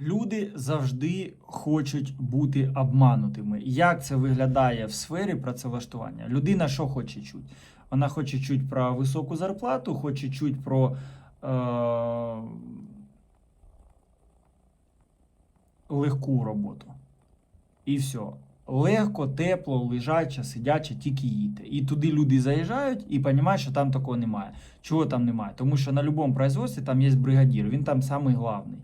Люди завжди хочуть бути обманутими. Як це виглядає в сфері працевлаштування? Людина що хоче чути? Вона хоче чути про високу зарплату, хоче чути про е- легку роботу. І все. Легко, тепло, лежаче, сидяче, тільки їдьте. І туди люди заїжджають і розуміють, що там такого немає. Чого там немає? Тому що на будь-якому производстві там є бригадір, він там самий главний.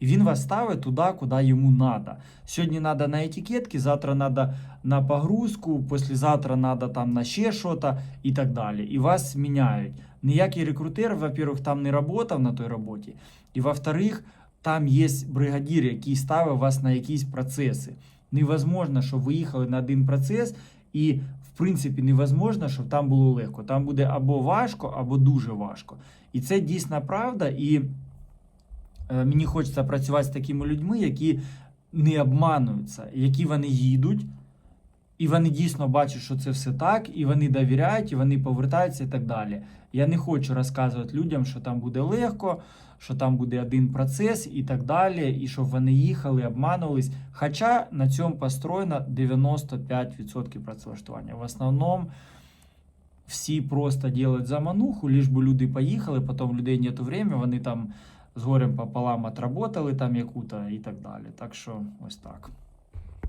І він вас ставить туди, куди йому треба. Сьогодні треба на етикетки, завтра треба на погрузку, післязавтра треба там на ще щось і так далі. І вас міняють. Ніякий рекрутер, во-первых, там не працював на той роботі. І во-вторых, там є бригадір, який ставить вас на якісь процеси. Невозможно, щоб ви їхали на один процес, і в принципі невозможно, щоб там було легко. Там буде або важко, або дуже важко. І це дійсна правда. І мені хочеться працювати з такими людьми, які не обмануються, які вони їдуть, і вони дійсно бачать, що це все так, і вони довіряють, і вони повертаються і так далі. Я не хочу розказувати людям, що там буде легко, що там буде один процес і так далі, і щоб вони їхали, обманувались. Хоча на цьому построєно 95% працевлаштування. В основному всі просто роблять замануху, лиш би люди поїхали, потім людей нету времени, вони там з горем пополам отработали там яку-то і так далі. Так що ось так.